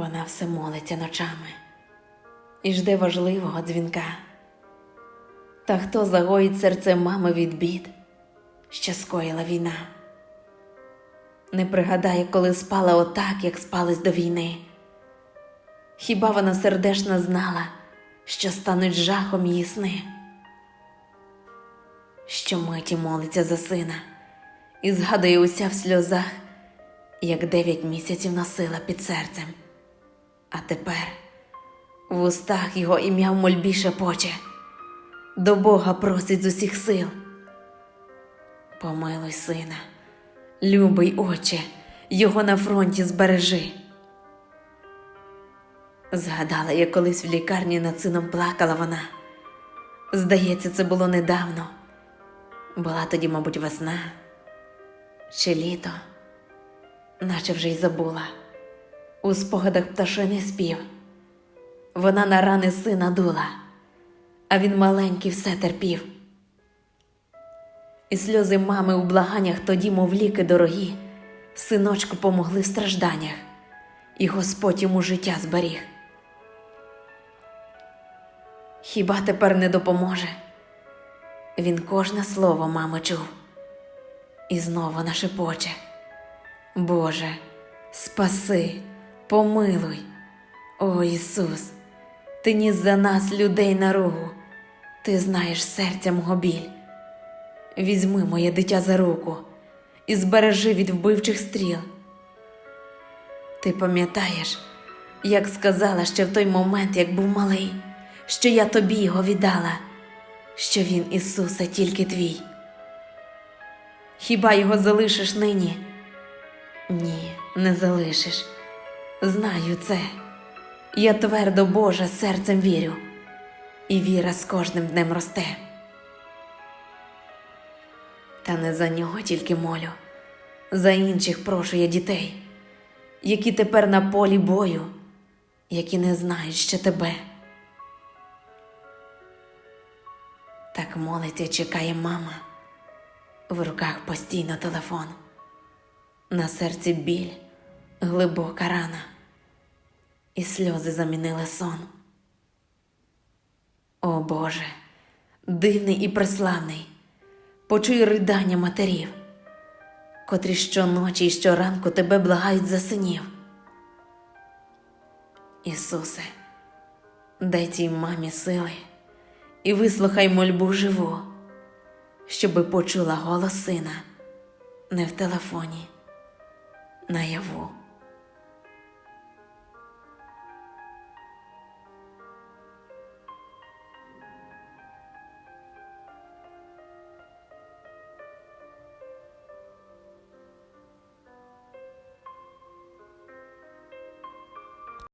Вона все молиться ночами і жде важливого дзвінка. Та хто загоїть серце мами від бід, що скоїла війна? Не пригадає, коли спала отак, як спались до війни. Хіба вона сердечно знала, що стануть жахом її сни? Що миті молиться за сина і згадує уся в сльозах, як дев'ять місяців носила під серцем. А тепер в устах його ім'я в мольбі шепоче, до Бога просить з усіх сил. Помилуй сина, любий отче, його на фронті збережи. Згадала, як колись в лікарні над сином плакала вона. Здається, це було недавно. Була тоді, мабуть, весна чи літо, наче вже й забула. У спогадах пташиний спів. Вона на рани сина дула, а він маленький все терпів. І сльози мами у благаннях тоді, мов ліки дорогі, синочку помогли в стражданнях, і Господь йому життя зберіг. Хіба тепер не допоможе? Він кожне слово мами чув і знову нашепоче. Боже, спаси, помилуй, о Ісус, Ти ніс за нас людей на ругу, Ти знаєш серця мого біль. Візьми моє дитя за руку і збережи від вбивчих стріл. Ти пам'ятаєш, як сказала ще в той момент, як був малий, що я тобі його віддала, що він, Ісусе, тільки твій. Хіба його залишиш нині? Ні, не залишиш. Знаю це. Я твердо Боже серцем вірю, і віра з кожним днем росте. Та не за нього тільки молю, за інших прошу я дітей, які тепер на полі бою, які не знають ще тебе. Так молиться чекає мама, в руках постійно телефон, на серці біль, глибока рана, і сльози замінили сон. О Боже, дивний і преславний, почуй ридання матерів, котрі щоночі і щоранку тебе благають за синів. Ісусе, дай цій мамі сили і вислухай мольбу живу, щоби почула голос сина не в телефоні, наяву.